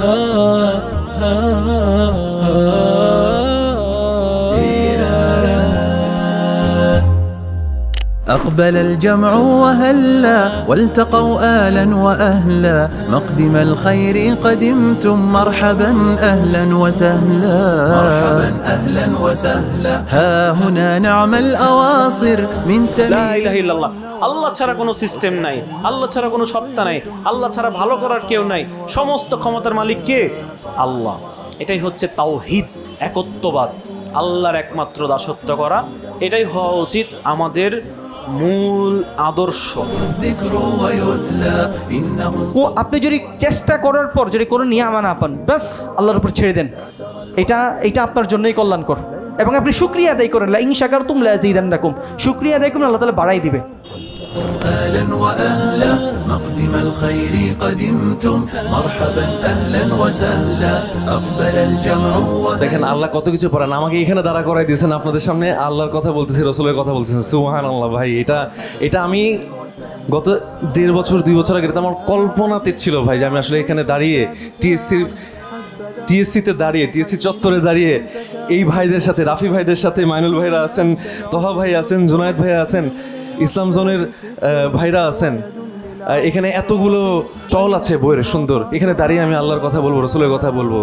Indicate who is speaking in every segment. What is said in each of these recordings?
Speaker 1: oh. أقبل الجمع وهلا والتقوا آلا وأهلا مقدم الخير قدمتم مرحبا أهلا وسهلا مرحبا أهلا وسهلا ها هنا نعم الأواصر من
Speaker 2: লা
Speaker 1: تميم
Speaker 2: ইলাহা ইল্লাল্লাহ। আল্লাহ ছাড়া কোনো সিস্টেম নাই আল্লাহ ছাড়া কোনো সত্তা নাই আল্লাহ ছাড়া ভালো করার কেউ নাই সমস্ত ক্ষমতার মালিক কে আল্লাহ এটাই হচ্ছে তাওহিদ একত্ববাদ আল্লাহর একমাত্র দাসত্ব করা এটাই হওয়া উচিত আমাদের মূল আদর্শ।
Speaker 3: ও, আপনি যদি চেষ্টা করার পর যদি কোনো নিয়ামা না পান, ব্যাস, আল্লাহর উপর ছেড়ে দেন। এটা এটা আপনার জন্যই কল্যাণকর। এবং আপনি শুক্রিয়া আদায় করেন ইংশাকার তুম লাজিদান রাকুম শুক্রিয়া আদায় করুন, আল্লাহ তালা বাড়াই দিবে।
Speaker 1: أهلا وأهلا مقدم الخير قدمتم مرحبا أهلا وسهلا أقبل الجمع وهلا
Speaker 4: দেখেন আল্লাহ কত কিছু পারেন আমাকে এখানে দাঁড়া করাই দিয়েছেন আপনাদের সামনে আল্লাহর কথা বলতেছি রসুলের কথা বলতেছেন সুহান আল্লাহ ভাই এটা এটা আমি গত দেড় বছর দুই বছর আগে এটা তো আমার কল্পনাতে ছিল ভাই যে আমি আসলে এখানে দাঁড়িয়ে টিএসসির টিএসসিতে দাঁড়িয়ে টিএসসি চত্বরে দাঁড়িয়ে এই ভাইদের সাথে রাফি ভাইদের সাথে মাইনুল ভাইরা আছেন তহা ভাই আছেন জুনায়েদ ভাই আছেন ইসলাম জোনের আহ, ভাইরা আছেন আর এখানে এতগুলো চল আছে বইয়ের সুন্দর এখানে দাঁড়িয়ে আমি আল্লাহর কথা বলবো রসুলের কথা বলবো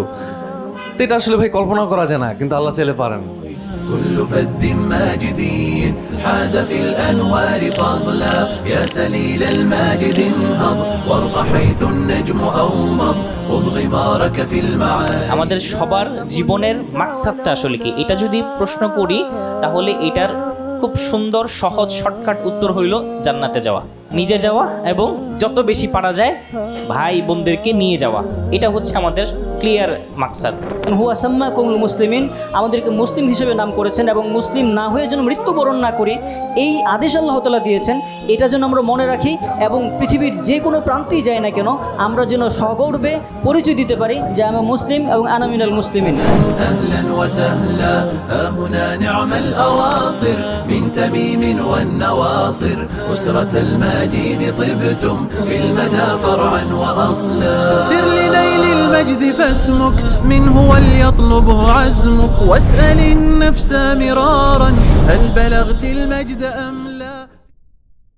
Speaker 4: তো এটা আসলে ভাই কল্পনা করা যায় না কিন্তু আল্লাহ চাইলে পারেন
Speaker 1: كل فذ ماجدين حاز في الأنوار فضلا يا سليل الماجد انهض وارق حيث النجم أومض خذ غمارك في المعالي
Speaker 5: আমাদের সবার জীবনের মাকসাদটা আসলে কি এটা যদি প্রশ্ন করি তাহলে এটার খুব সুন্দর, সহজ শর্টকাট উত্তর হইল জান্নাতে যাওয়া। নিজে যাওয়া এবং যত বেশি পারা যায় ভাই বোনদেরকে নিয়ে যাওয়া। এটা হচ্ছে আমাদের ক্লিয়ার মাকসাদ
Speaker 6: হুয়া সাম্মা কুমুল মুসলিমিন আমাদেরকে মুসলিম হিসেবে নাম করেছেন এবং মুসলিম না হয়ে যেন মৃত্যুবরণ না করি এই আদেশ আল্লাহ তালা দিয়েছেন এটা যেন আমরা মনে রাখি এবং পৃথিবীর যে কোনো প্রান্তেই যাই না কেন আমরা যেন সগৌরবে পরিচয় দিতে পারি যে আমি মুসলিম এবং আনামিনাল মুসলিমিন
Speaker 1: أهلا وسهلا ها هنا نعم الأواصر من تميم والنواصر أسرة الماجد طبتم في المدى فرعا وأصلا سر لنيل المجد فاسمك منه وليطلبه عزمك؟ واسأل النفس مرارا هل بلغت المجد أم